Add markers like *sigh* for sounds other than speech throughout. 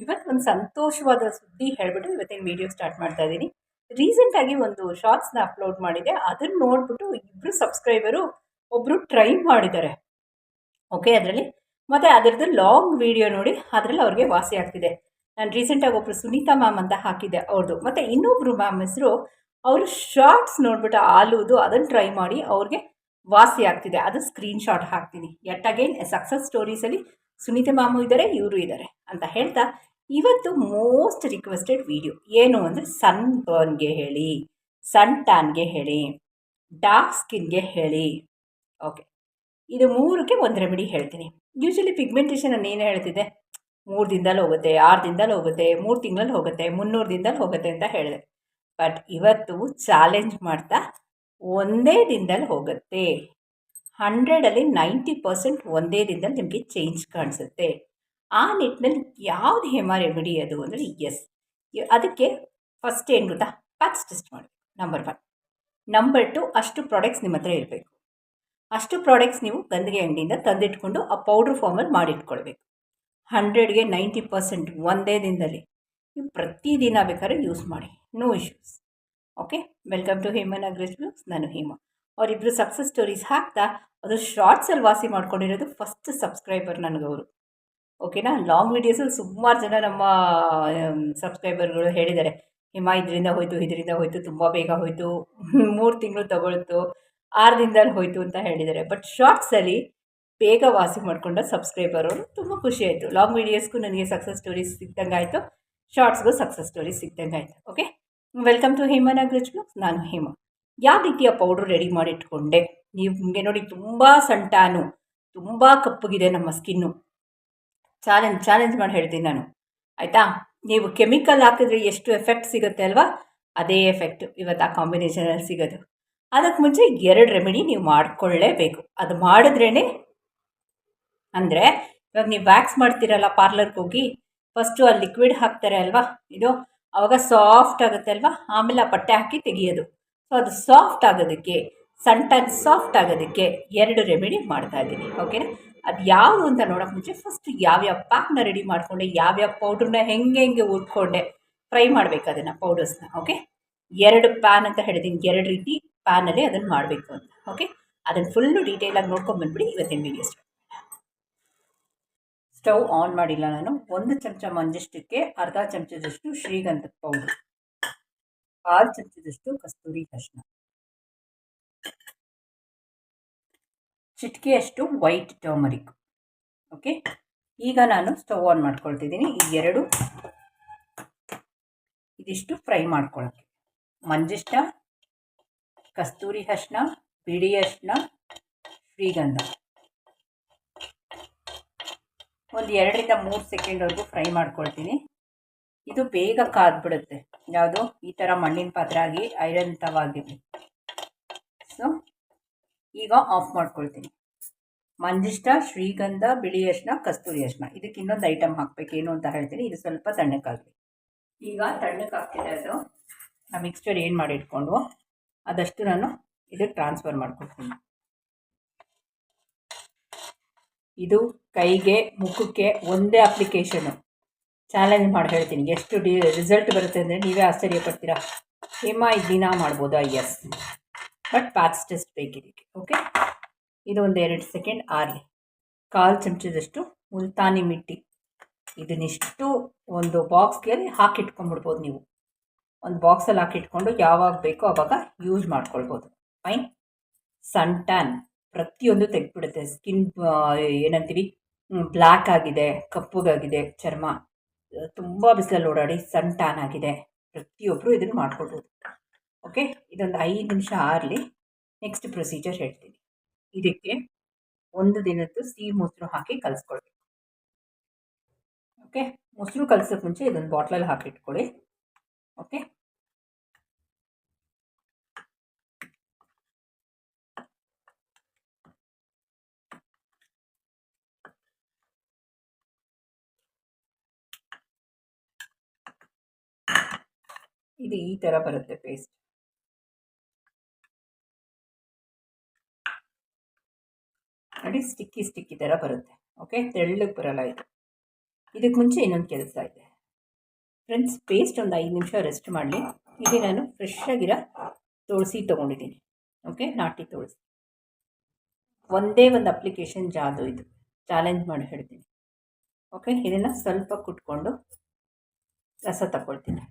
ಇವತ್ತು ಒಂದು ಸಂತೋಷವಾದ ಸುದ್ದಿ ಹೇಳ್ಬಿಟ್ಟು ಇವತ್ತಿನ ವಿಡಿಯೋ ಸ್ಟಾರ್ಟ್ ಮಾಡ್ತಾ ಇದ್ದೀನಿ. ರೀಸೆಂಟಾಗಿ ಒಂದು ಶಾರ್ಟ್ಸ್ನ ಅಪ್ಲೋಡ್ ಮಾಡಿದೆ. ಅದನ್ನು ನೋಡಿಬಿಟ್ಟು ಇಬ್ಬರು ಸಬ್ಸ್ಕ್ರೈಬರು ಒಬ್ಬರು ಟ್ರೈ ಮಾಡಿದ್ದಾರೆ. ಓಕೆ ಅದರಲ್ಲಿ? ಮತ್ತು ಅದರದ್ದು ಲಾಂಗ್ ವಿಡಿಯೋ ನೋಡಿ, ಅದರಲ್ಲಿ ಅವ್ರಿಗೆ ವಾಸಿ ಆಗ್ತಿದೆ. ನಾನು ರೀಸೆಂಟಾಗಿ ಒಬ್ಬರು ಸುನೀತಾ ಮ್ಯಾಮ್ ಅಂತ ಹಾಕಿದ್ದೆ ಅವ್ರದ್ದು ಮತ್ತು ಇನ್ನೊಬ್ಬರು ಮ್ಯಾಮ್ ಹೆಸರು, ಅವರು ಶಾರ್ಟ್ಸ್ ನೋಡ್ಬಿಟ್ಟು ಆಲೂದು ಅದನ್ನು ಟ್ರೈ ಮಾಡಿ ಅವ್ರಿಗೆ ವಾಸಿ ಆಗ್ತಿದೆ. ಅದು ಸ್ಕ್ರೀನ್ ಶಾಟ್ ಹಾಕ್ತೀನಿ ಎಟ್ ಅಗೇನ್ ಸಕ್ಸಸ್ ಸ್ಟೋರೀಸಲ್ಲಿ ಸುನೀತಾ ಮಾಮು ಇದ್ದಾರೆ ಇವರು ಇದ್ದಾರೆ ಅಂತ ಹೇಳ್ತಾ ಇವತ್ತು ಮೋಸ್ಟ್ ರಿಕ್ವೆಸ್ಟೆಡ್ ವಿಡಿಯೋ ಏನು ಅಂದರೆ ಸನ್ ಬರ್ನ್ಗೆ ಹೇಳಿ, ಸನ್ ಟ್ಯಾನ್ಗೆ ಹೇಳಿ, ಡಾರ್ಕ್ ಸ್ಕಿನ್ಗೆ ಹೇಳಿ. ಓಕೆ ಇದು ಮೂರಕ್ಕೆ ಒಂದು ರೆಮಿಡಿ ಹೇಳ್ತೀನಿ. ಯೂಶಲಿ ಪಿಗ್ಮೆಂಟೇಷನ್ ನಾನು ಏನು ಹೇಳ್ತಿದ್ದೆ? ಮೂರು ದಿನದಲ್ಲಿ ಹೋಗುತ್ತೆ, ಆರು ದಿನದಲ್ಲಿ ಹೋಗುತ್ತೆ, ಮೂರು ತಿಂಗಳಲ್ಲಿ ಹೋಗುತ್ತೆ, ಮುನ್ನೂರು ದಿನದಲ್ಲಿ ಹೋಗುತ್ತೆ ಅಂತ ಹೇಳಿದೆ. ಬಟ್ ಇವತ್ತು ಚಾಲೆಂಜ್ ಮಾಡ್ತಾ ಒಂದೇ ದಿನದಲ್ಲಿ ಹೋಗುತ್ತೆ. ಹಂಡ್ರೆಡಲ್ಲಿ ನೈಂಟಿ ಪರ್ಸೆಂಟ್ ಒಂದೇ ದಿನದಲ್ಲಿ ನಿಮಗೆ ಚೇಂಜ್ ಕಾಣಿಸುತ್ತೆ. ಆ ನಿಟ್ಟಿನಲ್ಲಿ ಯಾವುದು ಹೇಮ ರೆಮಿಡಿ ಅದು ಅಂದರೆ ಎಸ್. ಅದಕ್ಕೆ ಫಸ್ಟ್ ಏನು ಗೊತ್ತಾ? ಪ್ಯಾಚ್ ಟೆಸ್ಟ್ ಮಾಡಿ ನಂಬರ್ ಒನ್ ನಂಬರ್ ಟು ಅಷ್ಟು ಪ್ರಾಡಕ್ಟ್ಸ್ ನಿಮ್ಮ ಹತ್ರ ಇರಬೇಕು. ಅಷ್ಟು ಪ್ರಾಡಕ್ಟ್ಸ್ ನೀವು ಗಂದಿಗೆ ಅಂಗಡಿಯಿಂದ ತಂದಿಟ್ಕೊಂಡು ಆ ಪೌಡ್ರ್ ಫಾರ್ಮಲ್ಲಿ ಮಾಡಿಟ್ಕೊಳ್ಬೇಕು. ಹಂಡ್ರೆಡ್ಗೆ ನೈಂಟಿ ಪರ್ಸೆಂಟ್ ಒಂದೇ ದಿನದಲ್ಲಿ. ನೀವು ಪ್ರತಿದಿನ ಬೇಕಾದ್ರೆ ಯೂಸ್ ಮಾಡಿ. No issues okay welcome to Hemen ಅಗ್ರೆಸ್ ನಾನು ಹೇಮ. ಅವರಿಬ್ಬರು ಸಕ್ಸಸ್ ಸ್ಟೋರೀಸ್ ಹಾಕ್ತಾ ಅದು ಶಾರ್ಟ್ಸಲ್ಲಿ ವಾಸಿ ಮಾಡ್ಕೊಂಡಿರೋದು ಫಸ್ಟ್ ಸಬ್ಸ್ಕ್ರೈಬರ್ ನನಗವರು. ಓಕೆನಾ ಲಾಂಗ್ ವೀಡಿಯೋಸಲ್ಲಿ ಸುಮಾರು ಜನ ನಮ್ಮ ಸಬ್ಸ್ಕ್ರೈಬರ್ಗಳು ಹೇಳಿದ್ದಾರೆ ಹಿಮ, ಇದರಿಂದ ಹೋಯಿತು ಇದರಿಂದ ಹೋಯಿತು, ತುಂಬ ಬೇಗ ಹೋಯಿತು, *laughs* ಮೂರು ತಿಂಗಳು ತಗೊಳ್ತು, ಆರು ದಿನದಲ್ಲಿ ಹೋಯಿತು ಅಂತ ಹೇಳಿದ್ದಾರೆ ಬಟ್ ಶಾರ್ಟ್ಸಲ್ಲಿ ಬೇಗ ವಾಸಿ ಮಾಡ್ಕೊಂಡ ಸಬ್ಸ್ಕ್ರೈಬರ್ ಅವರು ತುಂಬ ಖುಷಿ ಆಯಿತು. ಲಾಂಗ್ ವೀಡಿಯೋಸ್ಗೂ ನನಗೆ ಸಕ್ಸಸ್ ಸ್ಟೋರೀಸ್ ಸಿಕ್ಕಂಗೆ ಆಯಿತು. ಶಾರ್ಟ್ಸ್ಗೂ ಸಕ್ಸಸ್ ಸ್ಟೋರೀಸ್ ಸಿಕ್ದಂಗೆ ಆಯಿತು. ಓಕೆ ವೆಲ್ಕಮ್ ಟು ಹೇಮನ್ ಅಗ್ರಜ್ ನಾನು ಹೇಮ. ಯಾವ ರೀತಿಯ ಪೌಡ್ರ್ ರೆಡಿ ಮಾಡಿಟ್ಕೊಂಡೆ? ನೀವು ನಿಮಗೆ ನೋಡಿ ತುಂಬ ಸಂಟಾನು, ತುಂಬ ಕಪ್ಪಗಿದೆ ನಮ್ಮ ಸ್ಕಿನ್ನು ಚಾಲೆಂಜ್ ಚಾಲೆಂಜ್ ಮಾಡಿ ಹೇಳ್ತೀನಿ ನಾನು. ಆಯಿತಾ? ನೀವು ಕೆಮಿಕಲ್ ಹಾಕಿದ್ರೆ ಎಷ್ಟು ಎಫೆಕ್ಟ್ ಸಿಗುತ್ತೆ ಅಲ್ವಾ? ಅದೇ ಎಫೆಕ್ಟ್ ಇವತ್ತು ಆ ಕಾಂಬಿನೇಷನಲ್ಲಿ ಸಿಗೋದು. ಅದಕ್ಕೆ ಮುಂಚೆ ಎರಡು ರೆಮಿಡಿ ನೀವು ಮಾಡಿಕೊಳ್ಳೇಬೇಕು. ಅದು ಮಾಡಿದ್ರೇ ಅಂದರೆ ಇವಾಗ ನೀವು ವ್ಯಾಕ್ಸ್ ಮಾಡ್ತೀರಲ್ಲ ಪಾರ್ಲರ್ಗೆ ಹೋಗಿ ಫಸ್ಟು ಆ ಲಿಕ್ವಿಡ್ ಹಾಕ್ತಾರೆ ಅಲ್ವಾ? ಇದು ಅವಾಗ ಸಾಫ್ಟ್ ಆಗುತ್ತೆ ಅಲ್ವಾ? ಆಮೇಲೆ ಆ ಬಟ್ಟೆ ಹಾಕಿ ತೆಗಿಯೋದು. ಸೊ ಅದು ಸಾಫ್ಟ್ ಆಗೋದಕ್ಕೆ ಸಣ್ಣ ಸಾಫ್ಟ್ ಆಗೋದಕ್ಕೆ ಎರಡು ರೆಮಿಡಿ ಮಾಡ್ತಾ ಇದ್ದೀನಿ ಓಕೆನಾ ಅದು ಯಾವುದು ಅಂತ ನೋಡೋಕೆ ಮುಂಚೆ ಫಸ್ಟ್ ಯಾವ್ಯಾವ ಪ್ಯಾಕ್ನ ರೆಡಿ ಮಾಡಿಕೊಂಡೆ, ಯಾವ್ಯಾವ ಪೌಡ್ರನ್ನ ಹೆಂಗೆ ಹೆಂಗೆ ಉಟ್ಕೊಂಡೆ ಫ್ರೈ ಮಾಡಬೇಕು ಅದನ್ನು ಪೌಡರ್ಸ್ನ ಓಕೆ ಎರಡು ಪ್ಯಾನ್ ಅಂತ ಹೇಳಿದ್ದೀನಿ ಎರಡು ರೀತಿ ಪ್ಯಾನಲ್ಲಿ ಅದನ್ನು ಮಾಡಬೇಕು ಅಂತ ಓಕೆ ಅದನ್ನು ಫುಲ್ಲು ಡೀಟೇಲಾಗಿ ನೋಡ್ಕೊಂಡು ಬಂದ್ಬಿಡಿ ಇವತ್ತಿನ ವೀಡಿಯೋ ಸ್ಟಾರ್ಟ್ ಸ್ಟವ್ ಆನ್ ಮಾಡಿಲ್ಲ ನಾನು, ಒಂದು ಚಮಚ ಮಂಜಷ್ಟಕ್ಕೆ ಅರ್ಧ ಚಮಚದಷ್ಟು ಶ್ರೀಗಂಧದ ಪೌಡ್ರ್ ಕಾಲು ಚಮಚದಷ್ಟು ಕಸ್ತೂರಿ ಅರಿಶಿನ ಚಿಟಿಕೆಯಷ್ಟು ವೈಟ್ ಟರ್ಮರಿಕ್ ಓಕೆ ಈಗ ನಾನು ಸ್ಟವ್ ಆನ್ ಮಾಡ್ಕೊಳ್ತಿದ್ದೀನಿ. ಈ ಎರಡು ಇದಿಷ್ಟು ಫ್ರೈ ಮಾಡ್ಕೊಳ್ಳೋಕ್ಕೆ ಮಂಜಿಷ್ಟ, ಕಸ್ತೂರಿ ಅರಿಶಿನ ಬಿಡಿ ಅರಿಶಿನ ಶ್ರೀಗಂಧ. ಒಂದು ಎರಡರಿಂದ ಮೂರು ಸೆಕೆಂಡ್ವರೆಗೂ ಫ್ರೈ ಮಾಡ್ಕೊಳ್ತೀನಿ. ಇದು ಬೇಗ ಕಾದ್ಬಿಡುತ್ತೆ. ಯಾವುದು ಈ ಥರ ಮಣ್ಣಿನ ಪಾತ್ರೆ ಆಗಿ ಐರನ್ ತವಾಗಿರಲಿ ಸೊ ಈಗ ಆಫ್ ಮಾಡ್ಕೊಳ್ತೀನಿ. ಮಂಜಿಷ್ಟ, ಶ್ರೀಗಂಧ, ಬಿಳಿ ಅರಿಶಿನ ಕಸ್ತೂರಿ ಅರಿಶಿನ ಇದಕ್ಕೆ ಇನ್ನೊಂದು ಐಟಮ್ ಹಾಕಬೇಕೇನು ಅಂತ ಹೇಳ್ತೀನಿ. ಇದು ಸ್ವಲ್ಪ ತಣ್ಣಕ್ಕಾಗಲಿ ಈಗ ತಣ್ಣಕ್ಕಾಗ್ತಿದೆ ಅದು. ಆ ಮಿಕ್ಸ್ಚರ್ ಏನು ಮಾಡಿ ಇಟ್ಕೊಂಡು ಅದಷ್ಟು ನಾನು ಇದಕ್ಕೆ ಟ್ರಾನ್ಸ್ಫರ್ ಮಾಡ್ಕೊಳ್ತೀನಿ. ಇದು ಕೈಗೆ, ಮುಖಕ್ಕೆ ಒಂದೇ ಅಪ್ಲಿಕೇಶನು ಚಾಲೆಂಜ್ ಮಾಡಿ ಹೇಳ್ತೀನಿ. ಎಷ್ಟು ಡಿ ರಿಸಲ್ಟ್ ಬರುತ್ತೆ ಅಂದರೆ ನೀವೇ ಆಶ್ಚರ್ಯ ಪಡ್ತೀರಾ ಹೇಮ ದಿನ ಮಾಡ್ಬೋದಾ ಎಸ್ ಬಟ್ ಪ್ಯಾಚ್ ಟೆಸ್ಟ್ ಬೇಕಿದಕ್ಕೆ ಓಕೆ ಇದು ಒಂದು ಎರಡು ಸೆಕೆಂಡ್ ಆರಲಿ ಕಾಲು ಚಮಚದಷ್ಟು ಮುಲ್ತಾನಿ ಮಿಟ್ಟಿ. ಇದನ್ನಿಷ್ಟು ಒಂದು ಬಾಕ್ಸ್ಗೆ ಹಾಕಿಟ್ಕೊಂಡ್ಬಿಡ್ಬೋದು ನೀವು. ಒಂದು ಬಾಕ್ಸಲ್ಲಿ ಹಾಕಿಟ್ಕೊಂಡು ಯಾವಾಗ ಬೇಕೋ ಆವಾಗ ಯೂಸ್ ಮಾಡ್ಕೊಳ್ಬೋದು. ಫೈನ್ ಸನ್ ಟ್ಯಾನ್ ಪ್ರತಿಯೊಂದು ತೆಗೆದ್ಬಿಡುತ್ತೆ. ಸ್ಕಿನ್ ಏನಂತೀವಿ? ಬ್ಲ್ಯಾಕ್ ಆಗಿದೆ, ಕಪ್ಪಗಾಗಿದೆ ಚರ್ಮ. ತುಂಬ ಬಿಸಿಲಲ್ಲಿ ಓಡಾಡಿ ಸನ್ ಟ್ಯಾನ್ ಆಗಿದೆ. ಪ್ರತಿಯೊಬ್ಬರು ಇದನ್ನು ಮಾಡ್ಕೊಳ್ಬೋದು. ಓಕೆ ಇದೊಂದು ಐದು ನಿಮಿಷ ಆರಲಿ. ನೆಕ್ಸ್ಟ್ ಪ್ರೊಸೀಜರ್ ಹೇಳ್ತೀನಿ. ಇದಕ್ಕೆ ಒಂದು ದಿನದ್ದು ಸಿಹಿ ಮೊಸರು ಹಾಕಿ ಕಲಿಸ್ಕೊಳ್ಬೇಕು. ಓಕೆ ಮೊಸರು ಕಲಿಸೋಕೆ ಮುಂಚೆ ಇದೊಂದು ಬಾಟ್ಲಲ್ಲಿ ಹಾಕಿಟ್ಕೊಳ್ಳಿ. ಓಕೆ ಇದು ಈ ಥರ ಬರುತ್ತೆ ಪೇಸ್ಟ್. ನೋಡಿ ಸ್ಟಿಕ್ಕಿ ಸ್ಟಿಕ್ಕಿ ಥರ ಬರುತ್ತೆ. ಓಕೆ ತೆಳ್ಳಗೆ ಬರಲ್ಲ ಇದು. ಇದಕ್ಕೆ ಮುಂಚೆ ಇನ್ನೊಂದು ಕೆಲಸ ಇದೆ. ಫ್ರೆಂಡ್ಸ್ ಪೇಸ್ಟ್ ಒಂದು ಐದು ನಿಮಿಷ ರೆಸ್ಟ್ ಮಾಡಲಿ. ಇಲ್ಲಿ ನಾನು ಫ್ರೆಶ್ ಆಗಿರೋ ತುಳಸಿ ತೊಗೊಂಡಿದ್ದೀನಿ. ಓಕೆ ನಾಟಿ ತುಳಸಿ. ಒಂದೇ ಒಂದು ಅಪ್ಲಿಕೇಶನ್ ಜಾದು ಇದು. ಚಾಲೆಂಜ್ ಮಾಡಿ ಹೇಳ್ತೀನಿ. ಓಕೆ ಇದನ್ನು ಸ್ವಲ್ಪ ಕುಟ್ಕೊಂಡು ರಸ ತಗೊಳ್ತೀನಿ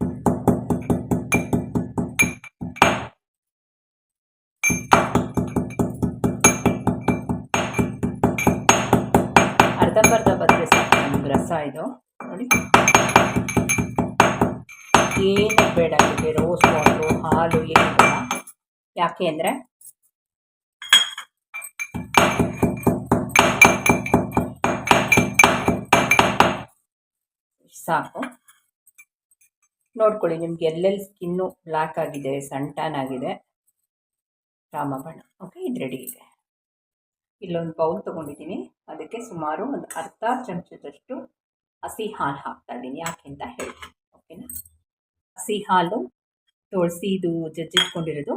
ಇದು ನೋಡಿ. ಏನು ಬೇಡ ಇದಕ್ಕೆ ರೋಸ್ ವಾಟ್ರು ಹಾಲು ಏನು ಬೇಡ. ಯಾಕೆ ಅಂದರೆ ಸಾಕು. ನೋಡ್ಕೊಳ್ಳಿ, ನಿಮ್ಗೆ ಎಲ್ಲೆಲ್ಲಿ ಸ್ಕಿನ್ನು ಬ್ಲ್ಯಾಕ್ ಆಗಿದೆ ಸಂಟಾನ್ ಆಗಿದೆ. ರಾಮಬಾಣ. ಓಕೆ ಇದು ರೆಡಿ ಇದೆ. ಇಲ್ಲೊಂದು ಬೌಲ್ ತೊಗೊಂಡಿದ್ದೀನಿ. ಅದಕ್ಕೆ ಸುಮಾರು ಒಂದು ಅರ್ಧ ಚಮಚದಷ್ಟು ಹಸಿ ಹಾಲು ಹಾಕ್ತಾ ಇದ್ದೀನಿ ಯಾಕೆ ಅಂತ ಹೇಳ್ತೀನಿ ಓಕೆನಾ ಹಸಿ ಹಾಲು ತುಳಸಿದು ಜಜ್ಜಿಟ್ಕೊಂಡಿರೋದು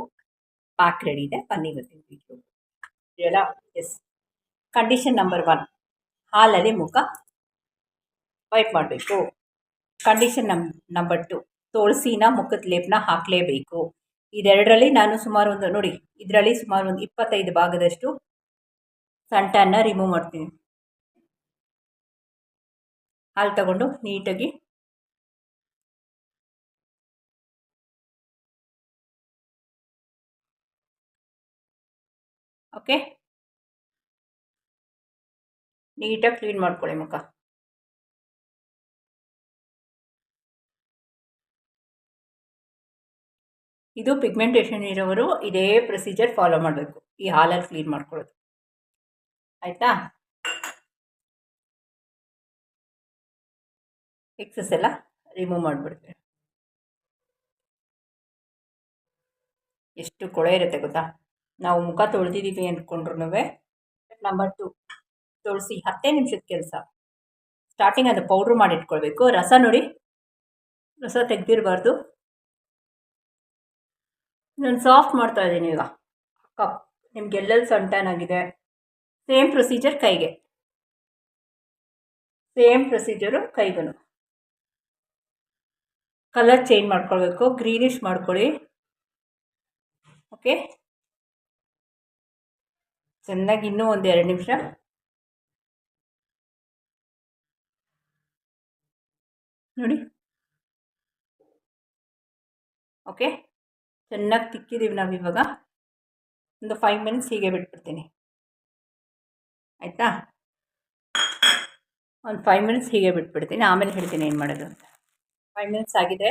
ಪ್ಯಾಕ್ ರೆಡಿ ಇದೆ ಬನ್ನಿ ಬರ್ತೀನಿ ವೀಡಿಯೋ ಎಲ್ಲ ಎಸ್ ಕಂಡೀಷನ್ ನಂಬರ್ ಒನ್ ಹಾಲಲ್ಲಿ ಮುಖ ವೈಪ್ ಮಾಡಬೇಕು. ಕಂಡೀಷನ್ ನಂಬ್ ನಂಬರ್ ಟು ತುಳಸಿನ ಮುಖದ ಲೇಪನ ಹಾಕಲೇಬೇಕು. ಇದೆರಡರಲ್ಲಿ ನಾನು ಸುಮಾರು ಒಂದು ನೋಡಿ ಇದರಲ್ಲಿ ಸುಮಾರು ಒಂದು ಇಪ್ಪತ್ತೈದು ಭಾಗದಷ್ಟು ಸಂಟನ್ನ ರಿಮೂವ್ ಮಾಡ್ತೀನಿ. ಹಾಲು ತಗೊಂಡು ನೀಟಾಗಿ ಓಕೆ. ನೀಟಾಗಿ ಕ್ಲೀನ್ ಮಾಡ್ಕೊಳ್ಳಿ ಮುಖ. ಇದು ಪಿಗ್ಮೆಂಟೇಷನ್ ಇರೋವರು ಇದೇ ಪ್ರೊಸೀಜರ್ ಫಾಲೋ ಮಾಡಬೇಕು. ಈ ಹಾಲಲ್ಲಿ ಕ್ಲೀನ್ ಮಾಡ್ಕೊಳ್ಳೋದು. ಆಯಿತಾ? ಎಕ್ಸಸ್ ಎಲ್ಲ ರಿಮೂವ್ ಮಾಡಿಬಿಡ್ತೀವಿ ಎಷ್ಟು ಕೊಳೆ ಇರುತ್ತೆ ಗೊತ್ತಾ? ನಾವು ಮುಖ ತೊಳೆದಿದ್ದೀವಿ ಅಂದ್ಕೊಂಡ್ರು ನಂಬರ್ ಟು ತೊಳಸಿ ಹತ್ತೇ ನಿಮಿಷದ ಕೆಲಸ. ಸ್ಟಾರ್ಟಿಂಗ್ ಅದು ಪೌಡ್ರ್ ಮಾಡಿ ಇಟ್ಕೊಳ್ಬೇಕು ರಸ ನೋಡಿ. ರಸ ತೆಗ್ದಿರಬಾರ್ದು. ನಾನು ಸಾಫ್ಟ್ ಮಾಡ್ತಾ ಇದ್ದೀನಿ ಈಗ ಕಪ್ ನಿಮ್ಗೆ ಎಲ್ಲೆಲ್ಲಿ ಸಣ್ಣ ಆಗಿದೆ? ಸೇಮ್ ಪ್ರೊಸೀಜರ್ ಕೈಗೆ. ಸೇಮ್ ಪ್ರೊಸೀಜರು ಕೈಗೂ ಕಲರ್ ಚೇಂಜ್ ಮಾಡ್ಕೊಳ್ಬೇಕು ಗ್ರೀನಿಶ್ ಮಾಡ್ಕೊಳ್ಳಿ. ಓಕೆ ಚೆನ್ನಾಗಿ ಇನ್ನೂ ಒಂದು ಎರಡು ನಿಮಿಷ. ನೋಡಿ. ಓಕೆ ಚೆನ್ನಾಗಿ ತಿಕ್ಕಿದ್ದೀವಿ ನಾವು ಇವಾಗ. ಒಂದು ಫೈವ್ ಮಿನಿಟ್ಸ್ ಹೀಗೆ ಬಿಟ್ಬಿಡ್ತೀನಿ. ಆಯಿತಾ? ಒಂದು ಫೈವ್ ಮಿನಿಟ್ಸ್ ಹೀಗೆ ಬಿಟ್ಬಿಡ್ತೀನಿ. ಆಮೇಲೆ ಹೇಳ್ತೀನಿ ಏನು ಮಾಡೋದು ಅಂತ. ಫೈವ್ ಮಿನಿಟ್ಸ್ ಆಗಿದೆ.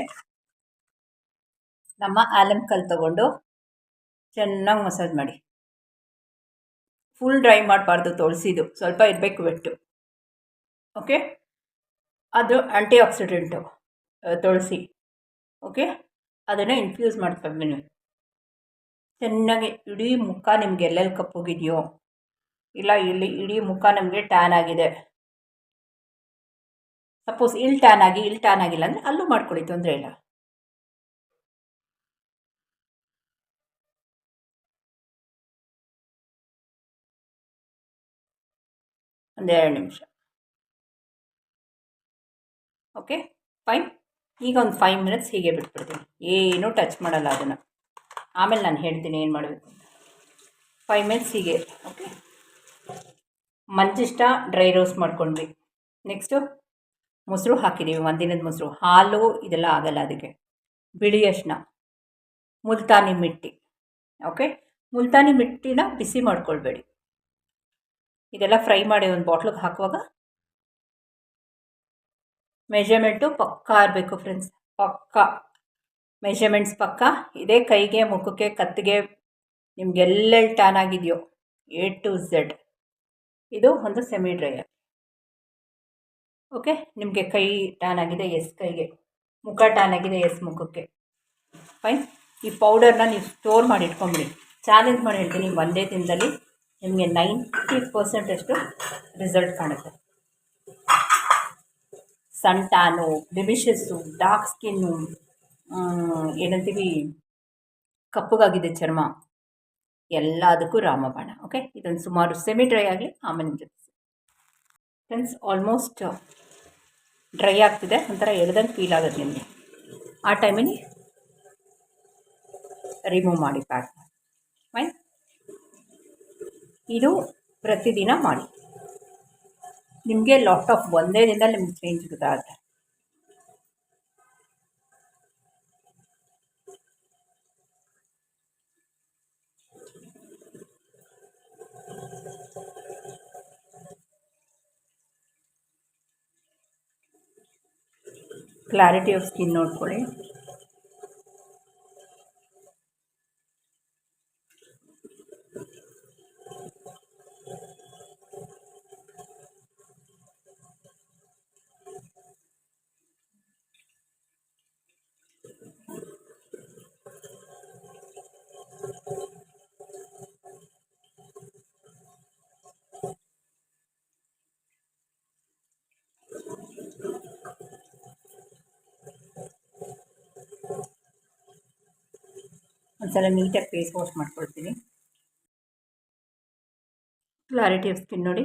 ನಮ್ಮ ಆಲಮ್ ಕಲ್ ತಗೊಂಡು ಚೆನ್ನಾಗಿ ಮಸಾಜ್ ಮಾಡಿ. ಫುಲ್ ಡ್ರೈ ಮಾಡಬಾರ್ದು ತೊಳಸಿದು, ಸ್ವಲ್ಪ ಇರಬೇಕು ಬೆಟ್ಟು. ಓಕೆ ಅದು ಆಂಟಿ ಆಕ್ಸಿಡೆಂಟು ತುಳಸಿ. ಓಕೆ ಅದನ್ನು ಇನ್ಫ್ಯೂಸ್ ಮಾಡ್ಕೊಳ್ತೀನಿ ಚೆನ್ನಾಗಿ, ಇಡೀ ಮುಖ ನಿಮಗೆ ಎಲ್ಲೆಲ್ಲಿ ಕಪ್ಪೋಗಿದೆಯೋ, ಇಲ್ಲ ಇಲ್ಲಿ ಇಡೀ ಮುಖ ನಮಗೆ ಟ್ಯಾನ್ ಆಗಿದೆ. ಸಪೋಸ್ ಇಲ್ ಟ್ಯಾನ್ ಆಗಿ ಇಲ್ ಟ್ಯಾನ್ ಆಗಿಲ್ಲ ಅಂದರೆ ಅಲ್ಲೂ ಮಾಡ್ಕೊಳ್ಳಿ, ತೊಂದರೆ ಇಲ್ಲ. ಒಂದೆರಡು ನಿಮಿಷ. ಓಕೆ ಫೈನ್ ಈಗ ಒಂದು ಫೈವ್ ಮಿನಿಟ್ಸ್ ಹೀಗೆ ಬಿಟ್ಬಿಡ್ತೀನಿ. ಏನೂ ಟಚ್ ಮಾಡಲ್ಲ ಅದನ್ನು. ಆಮೇಲೆ ನಾನು ಹೇಳ್ತೀನಿ ಏನು ಮಾಡಬೇಕು ಫೈವ್ ಮಿನಿಟ್ಸ್ ಹೀಗೆ ಓಕೆ ಮಂಚಿಷ್ಟ ಡ್ರೈ ರೋಸ್ಟ್ ಮಾಡ್ಕೊಂಡ್ವಿ. ನೆಕ್ಸ್ಟು ಮೊಸರು ಹಾಕಿದ್ದೀವಿ ಒಂದಿನದ ಮೊಸರು, ಹಾಲು ಇದೆಲ್ಲ ಆಗಲ್ಲ ಅದಕ್ಕೆ. ಬಿಳಿ ಅರಿಶಿನ, ಮುಲ್ತಾನಿ ಮಿಟ್ಟಿ ಓಕೆ ಮುಲ್ತಾನಿ ಮಿಟ್ಟಿನ ಬಿಸಿ ಮಾಡ್ಕೊಳ್ಬೇಡಿ. ಇದೆಲ್ಲ ಫ್ರೈ ಮಾಡಿ ಒಂದು ಬಾಟ್ಲಿಗೆ ಹಾಕುವಾಗ ಮೆಜರ್ಮೆಂಟು ಪಕ್ಕಾ ಇರಬೇಕು ಫ್ರೆಂಡ್ಸ್ ಪಕ್ಕ. ಮೆಜರ್ಮೆಂಟ್ಸ್ ಪಕ್ಕ, ಇದೇ ಕೈಗೆ, ಮುಖಕ್ಕೆ, ಕತ್ತಿಗೆ ನಿಮ್ಗೆ ಎಲ್ಲೆಲ್ಲಿ ಟ್ಯಾನ್ ಆಗಿದೆಯೋ ಎ ಟು ಝೆಡ್ ಇದು ಒಂದು ಸೆಮಿ ಡ್ರೈಯರ್ ಓಕೆ ನಿಮಗೆ ಕೈ ಟ್ಯಾನ್ ಆಗಿದೆ ಎಸ್ ಕೈಗೆ. ಮುಖ ಟ್ಯಾನ್ ಆಗಿದೆ ಎಸ್ ಮುಖಕ್ಕೆ. ಫೈನ್ ಈ ಪೌಡರ್ನ ನೀವು ಸ್ಟೋರ್ ಮಾಡಿ ಇಟ್ಕೊಂಬಿಡಿ. ಚಾಲೆಂಜ್ ಮಾಡಿ ಹೇಳ್ತೀನಿ ಒಂದೇ ದಿನದಲ್ಲಿ ನಿಮಗೆ ನೈಂಟಿ ಪರ್ಸೆಂಟಷ್ಟು ರಿಸಲ್ಟ್ ಕಾಣುತ್ತೆ. Sun tan blemishes dark skin ಏನಂತೀವಿ? ಕಪ್ಪಗಾಗಿದೆ ಚರ್ಮ. ಎಲ್ಲದಕ್ಕೂ ರಾಮಬಾಣ. ಓಕೆ ಇದೊಂದು ಸುಮಾರು ಸೆಮಿ ಡ್ರೈ ಆಗಲಿ ಆಮೇಲೆ ಜೊತೆ. ಫ್ರೆಂಡ್ಸ್ ಆಲ್ಮೋಸ್ಟ್ ಡ್ರೈ ಆಗ್ತಿದೆ. ಒಂಥರ ಎಳ್ದಂಗೆ ಫೀಲ್ ಆಗುತ್ತೆ ನಿಮಗೆ. ಆ ಟೈಮಲ್ಲಿ ರಿಮೂವ್ ಮಾಡಿ ಪ್ಯಾಕ್ ಫೈನ್ ಇದು ಪ್ರತಿದಿನ ಮಾಡಿ. ನಿಮಗೆ ಲಾಟ್ ಆಫ್ ಒಂದೇ ದಿನದಲ್ಲಿ ನಿಮ್ಗೆ ಚೇಂಜ್ ಗೊತ್ತಾಗುತ್ತೆ ಕ್ಲಾರಿಟಿ ಆಫ್ ಸ್ಕಿನ್ ನೋಡ್ಕೊಳ್ಳಿ. ಒಂದ್ಸಲ ನೀಟಾಗಿ ಫೇಸ್ ವಾಶ್ ಮಾಡ್ಕೊಳ್ತೀನಿ. ಕ್ಲಾರಿಟಿ ಆಫ್ ಸ್ಕಿನ್ ನೋಡಿ.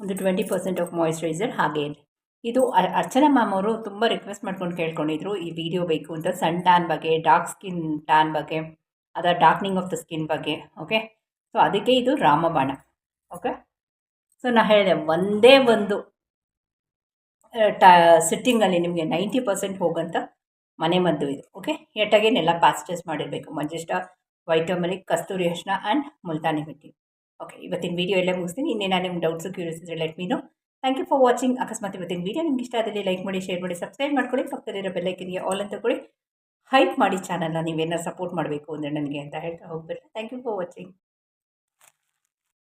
ಒಂದು ಟ್ವೆಂಟಿ ಪರ್ಸೆಂಟ್ ಆಫ್ ಮಾಯಿಶ್ಚರೈಸರ್ ಹಾಗೆ ಇದೆ. ಇದು ಅರ್ಚನಾ ಮ್ಯಾಮ್ ಅವರು ತುಂಬ ರಿಕ್ವೆಸ್ಟ್ ಮಾಡ್ಕೊಂಡು ಕೇಳ್ಕೊಂಡಿದ್ರು, ಈ ವಿಡಿಯೋ ಬೇಕು ಅಂತ ಸನ್ ಟ್ಯಾನ್ ಬಗ್ಗೆ ಡಾರ್ಕ್ ಸ್ಕಿನ್ ಟ್ಯಾನ್ ಬಗ್ಗೆ, ಅದರ ಡಾರ್ಕ್ನಿಂಗ್ ಆಫ್ ದ ಸ್ಕಿನ್ ಬಗ್ಗೆ ಓಕೆ ಸೊ ಅದಕ್ಕೆ ಇದು ರಾಮಬಾಣ ಓಕೆ ಸೊ ನಾನು ಹೇಳಿದೆ ಒಂದೇ ಒಂದು ಟಾ ಸಿಟ್ಟಿಂಗಲ್ಲಿ ನಿಮಗೆ ನೈಂಟಿ ಪರ್ಸೆಂಟ್ ಹೋಗೋಂಥ ಮನೆ ಮದ್ದು ಇದು ಓಕೆ ಎಲ್ಲ ಪಾಸ್ಟೈಸ್ ಮಾಡಿರಬೇಕು. ಮಂಜಿಷ್ಟ ವೈಟಮರಿಕ್ ಕಸ್ತೂರಿ ಅರ್ಶನ ಆ್ಯಂಡ್ ಮುಲ್ತಾನಿ ಮಿಟ್ಟಿ ಓಕೆ ಇವತ್ತಿನ ವೀಡಿಯೋ ಎಲ್ಲ ಮುಗಿಸ್ತೀನಿ. ಇನ್ನೇನು ನಿಮ್ಮ ಡೌಟ್ಸು ಕ್ಯೂರಿಯಸ್ ಇದ್ರೆ let me know thank you for watching ಅಕಸ್ಮಾತ್ ಇವತ್ತಿನ ವೀಡಿಯೋ ನಿಮ್ಗೆ ಇಷ್ಟ ಆದಲ್ಲಿ ಲೈಕ್ ಮಾಡಿ ಶೇರ್ ಮಾಡಿ ಸಬ್ಸ್ಕ್ರೈಬ್ ಮಾಡ್ಕೊಳ್ಳಿ. ಪಕ್ಕದಲ್ಲಿರೋ ಬೆಲ್ಲೈಕನ್ಗೆ ಆಲ್ ಅಂತ ಕೊಡಿ. ಹೈಪ್ ಮಾಡಿ ಚಾನಲ್ನ ನೀವೇನಾರು ಸಪೋರ್ಟ್ ಮಾಡಬೇಕು ಅಂದರೆ ನನಗೆ ಅಂತ ಹೇಳ್ತಾ ಹೋಗ್ಬಿಟ್ಟು ಥ್ಯಾಂಕ್ ಯು ಫಾರ್ ವಾಚಿಂಗ್